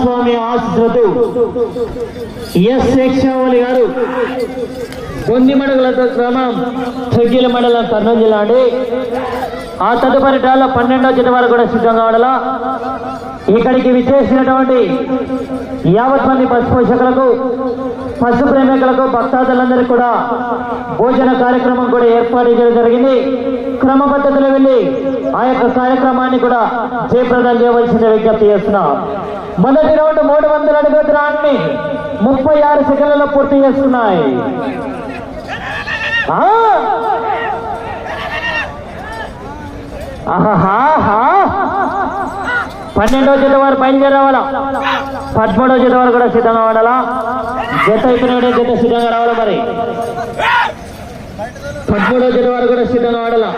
స్వామి ఆశ్రతు yes Sheikshavali గారు బొందిమడుగులతో గ్రామం తొగ్గిల మండలం కర్నూలు జిల్లా అండి. ఆ తదుపరి డాల పన్నెండో జత వరకు కూడా సిద్ధంగా ఉండలా? ఇక్కడికి విచ్చేసినటువంటి యావత్ మంది పశు పోషకులకు పశు ప్రేమికులకు భక్తాదులందరికీ కూడా భోజన కార్యక్రమం కూడా ఏర్పాటు చేయడం జరిగింది. క్రమ పద్ధతిలో వెళ్ళి ఆ యొక్క కార్యక్రమాన్ని కూడా జయప్రదం చేయవలసిన విజ్ఞప్తి చేస్తున్నాం. మొదటి రౌండ్ మూడు వందల అడుగుల దూరాన్ని ముప్పై ఆరు సెకండ్లలో పూర్తి చేస్తున్నాయి. పన్నెండో జత వారు బయలుదేరవాలా? పదమూడో జత వారు కూడా సిద్ధంగా ఉండాలా? జత అయిపోయిన జత సిద్ధంగా రావాలా మరి? పదమూడో జత వారు కూడా సిద్ధంగా వాడాలా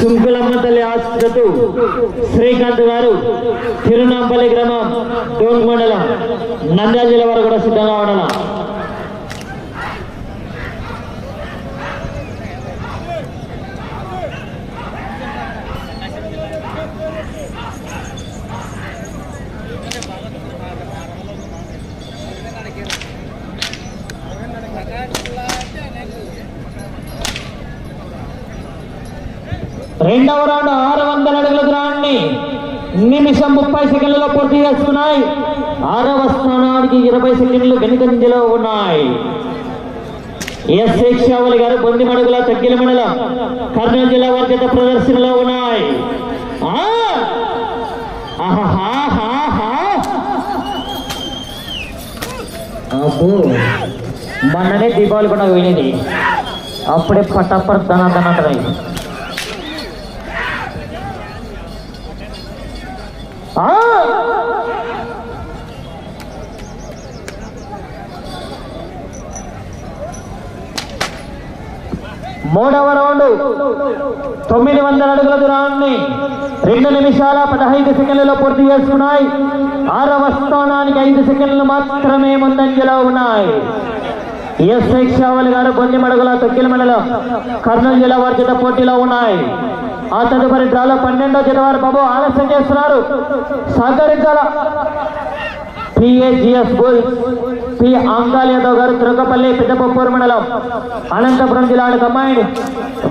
సుంకులమ్మ తల్లి ఆశ్రతు శ్రీకాంత్ గారు తిరునాంపల్లి గ్రామం డోన్ మండలం నంద్యాల జిల్లా వారు కూడా సిద్ధంగా వాడాలా రెండవ రౌండ్ ఆరు వందల అడుగుల దూరాన్ని నిమిషం ముప్పై సెకండ్లలో పూర్తి చేస్తున్నాయి. ఆరవ స్థానానికి ఇరవై సెకండ్లు వెనుకంజలో ఉన్నాయి. ఎస్ శేక్షావళి గారు బొంది మడుగుల తగ్గిల మండలం కర్నూలు జిల్లా వర్గత ప్రదర్శనలో ఉన్నాయి. ఆ! మొన్ననే దీపావళి కూడా వినేది అప్పుడే పట్టప్పర్ దన మూడవ రౌండ్. తొమ్మిది వందల అడుగుల దూరాన్ని రెండు నిమిషాల పదహైదు సెకండ్లలో పూర్తి చేసుకున్నాయి. ఆరవ స్థానానికి ఐదు సెకండ్లు మాత్రమే ముందంజలో ఉన్నాయి. ఎస్ శేక్షావళి గారు బొంది మడుగుల తొక్కిల మండలం కర్నూలు జిల్లా వారి జత పోటీలో ఉన్నాయి. ఆ తదుపరి డ్రాలో పన్నెండో జత వారు బాబు ఆలస్యం చేస్తున్నారు. సహకరించాలా పిఏజిఎస్ బుల్ పి ఆంగాల్ యాదవ్ గారు తిరుకపల్లి పెద్దపప్పూరు మండలం అనంతపురం జిల్లాకు అమ్మాయిని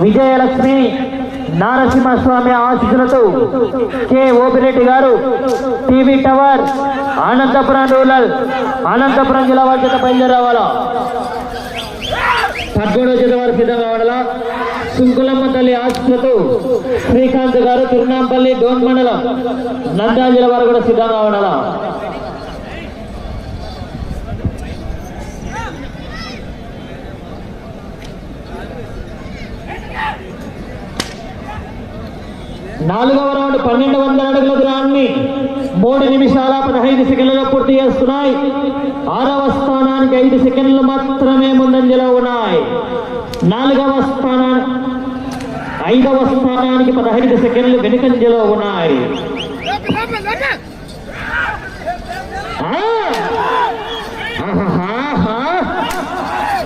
విజయలక్ష్మి నారసింహస్వామి ఆశీస్సులతో K Opireddy garu TV tower Anantapuram rural Anantapuram జిల్లా వారి చేత బయలుదేరావాలా పద్మూడవ వారు సిద్ధంగా ఉండాలా సుంకులమ్మ తల్లి ఆశీస్సులతో శ్రీకాంత్ గారు తిరునాంపల్లి డోన్ మండలం నంద్యాల జిల్లా వారు కూడా సిద్ధంగా ఉండాలా నాలుగవ రౌండ్ పన్నెండు వందల అడుగుల దూరాన్ని మూడు నిమిషాల పదహైదు సెకండ్లలో పూర్తి చేస్తున్నాయి. ఆరవ స్థానానికి ఐదు సెకండ్లు మాత్రమే ముందంజలో ఉన్నాయి. నాలుగవ స్థానాన్ని ఐదవ స్థానానికి పదహైదు సెకండ్లు వెనుకంజలో ఉన్నాయి.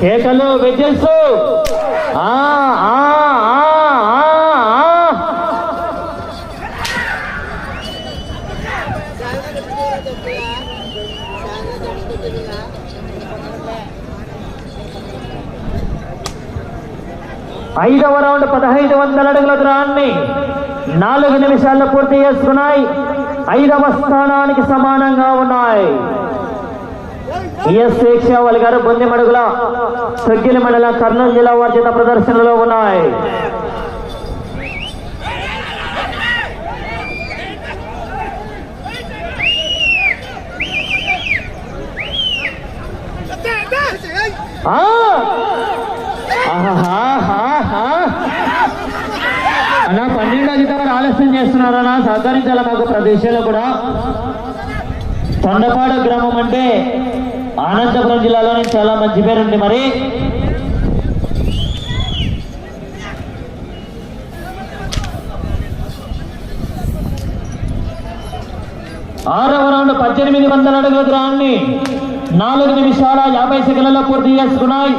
కేకలు వెజల్సు! ఆ ఆ ఆ ఆ ఐదవ రౌండ్ పదహైదు వందల అడుగుల దూరాన్ని నాలుగు నిమిషాల్లో పూర్తి చేసుకున్నాయి. ఐదవ స్థానానికి సమానంగా ఉన్నాయి. ఎస్ శేక్షావల్ గారు బొందిమడుగుల మడుగుల మండలం కర్నూలు జిల్లా వర్జిత ప్రదర్శనలో ఉన్నాయి. ఆ! అలా పన్నెండో జీతం ఆలస్యం చేస్తున్నారన్నా సహకరించాల మాకు ప్రదేశంలో కూడా తొండపాడు గ్రామం అంటే అనంతపురం జిల్లాలోనే చాలా మంచి పేరుంది. మరి ఆరవ రౌండ్ పద్దెనిమిది వందల అడుగుల దూరాన్ని నాలుగు నిమిషాల యాభై సెకండ్లలో పూర్తి చేసుకున్నాయి.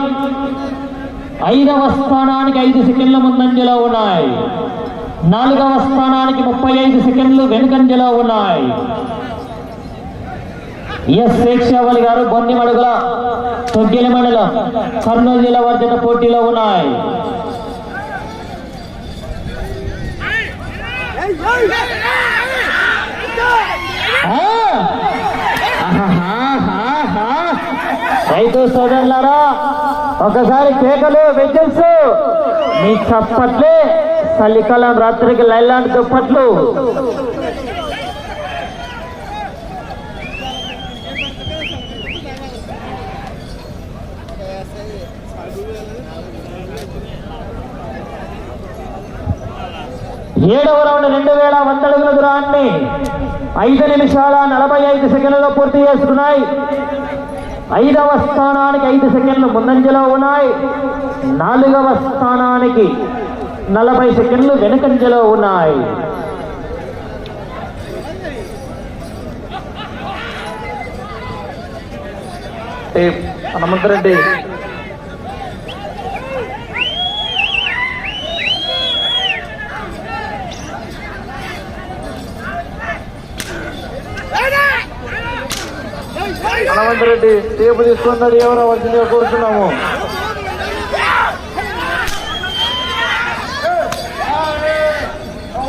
ఐదవ స్థానానికి ఐదు సెకండ్ల ముందంజలో ఉన్నాయి. నాలుగవ స్థానానికి ముప్పై ఐదు సెకండ్లు వెనుకంజలో ఉన్నాయి. ఎస్ శేక్షావళి గారు బొన్ని మడుగుల తొగ్గిలి మండలం కర్నూలు జిల్లా వర్జన పోటీలో ఉన్నాయి. రైతు సోదరులారా ఒకసారి కేకలు విజిల్స్. మీ చప్పట్లే చలికాలం రాత్రికి లైలాంటి దుప్పట్లు. ఏడవ రౌండ్ రెండు వేల వంద అడుగుల దూరాన్ని ఐదు నిమిషాల నలభై ఐదు సెకండ్లలో పూర్తి చేస్తున్నాయి ఐదవ స్థానానికి ఐదు సెకండ్లు ముందంజలో ఉన్నాయి. నాలుగవ స్థానానికి నలభై సెకండ్లు వెనుకంజలో ఉన్నాయి. హనుమంతరెడ్డి హనుమంతరెడ్డి టేపు తీసుకున్నారు ఎవరో వచ్చిందిగా కోరుతున్నాము? ఆ, ఆ, ఆ.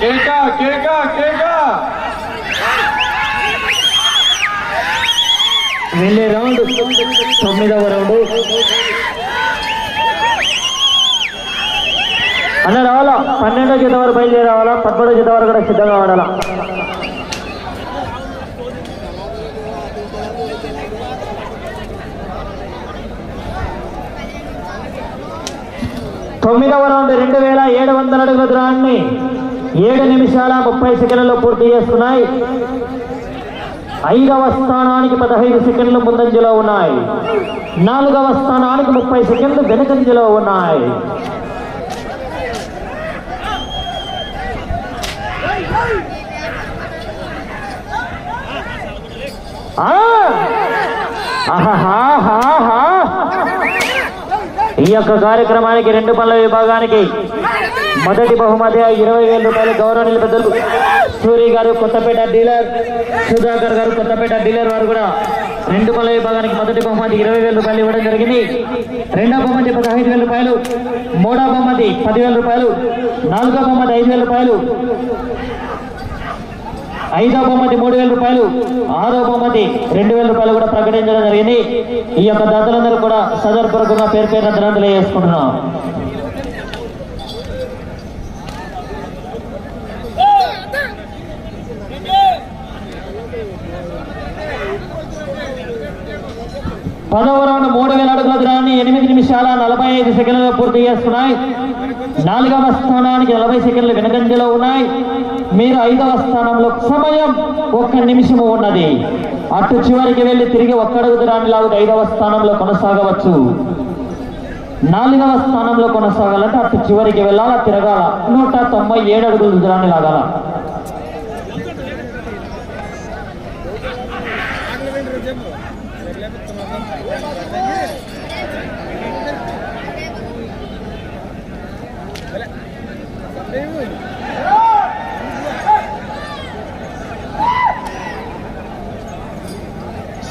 కేక కేక కేక. వెళ్ళే రౌండ్ తొమ్మిదవ రౌండ్. అన్న రావాలా? పన్నెండో జత వరకు బయలుదేరి రావాలా? పదమూడో జత వరకు కూడా సిద్ధంగా ఉండాలా? తొమ్మిదవ రౌండ్ రెండు వేల ఏడు వందల అడుగుల ద్రాన్ని ఏడు నిమిషాల ముప్పై సెకండ్లలో పూర్తి చేసుకున్నాయి. ఐదవ స్థానానికి పదహైదు సెకండ్లు ముందంజలో ఉన్నాయి. నాలుగవ స్థానానికి ముప్పై సెకండ్లు వెనుకంజలో ఉన్నాయి. ఆ! ఈ యొక్క కార్యక్రమానికి రెండు పనుల విభాగానికి మొదటి బహుమతి ఇరవై వేల రూపాయలు గౌరవనీయులు పెద్దలు సూరి గారు కొత్తపేట డీలర్ సుధాకర్ గారు కొత్తపేట డీలర్ వారు కూడా రెండు పనుల విభాగానికి మొదటి బహుమతి ఇరవై వేల రూపాయలు ఇవ్వడం జరిగింది. రెండో బహుమతి పదహైదు వేల రూపాయలు మూడో బహుమతి పదివేల రూపాయలు నాలుగో బహుమతి ఐదు వేల రూపాయలు ఐదో బహుమతి మూడు వేల రూపాయలు ఆరో బహుమతి రెండు వేల రూపాయలు కూడా ప్రకటించడం జరిగింది. ఈ యొక్క దంతలందరూ కూడా సదర్పూర్వకంగా పేరు పేరున ధనం వేసుకుంటున్నాం పదవ రౌండ్ మూడు వేల అడుగుల దూరాన్ని ఎనిమిది నిమిషాల నలభై ఐదు సెకండ్లలో పూర్తి చేస్తున్నాయి. నాలుగవ స్థానానికి నలభై సెకండ్లు వెనకంజలో ఉన్నాయి. మీరు ఐదవ స్థానంలో సమయం ఒక్క నిమిషము ఉన్నది. అటు చివరికి వెళ్ళి తిరిగి ఒక్కడుగు దూరాన్ని లాగుతూ ఐదవ స్థానంలో కొనసాగవచ్చు. నాలుగవ స్థానంలో కొనసాగాలంటే అటు చివరికి వెళ్ళాలా తిరగాల? నూట తొంభై ఏడు అడుగుల దూరాన్ని లాగాల?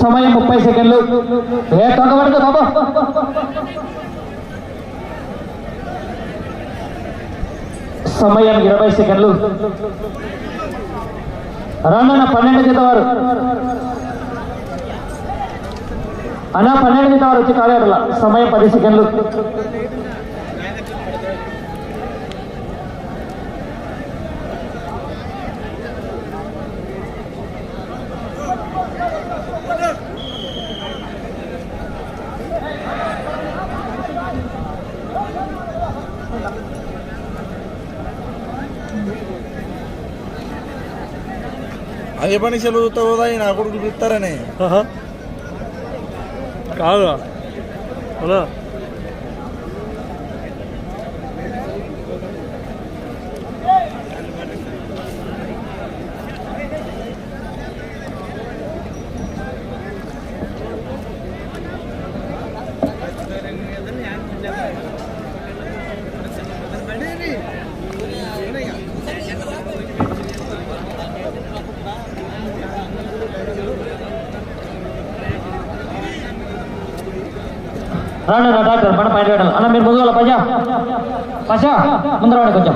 సమయం ముప్పై సెకండ్లు. ఏ తొంగ పడదు బాబా సమయం ఇరవై సెకండ్లు. రన్న పన్నెండు జత వారు. అన్న పన్నెండు జత వారు వచ్చి కాలేరుల. సమయం పది సెకండ్లు. అదే పని చదువుతావు నా కొడుకు పిలుస్తారని. కాదు అలా రాండి రా డాక్టర్ మన పైన అన్న మీరు ముందు పజా పజా ముందర రాండి కొంచెం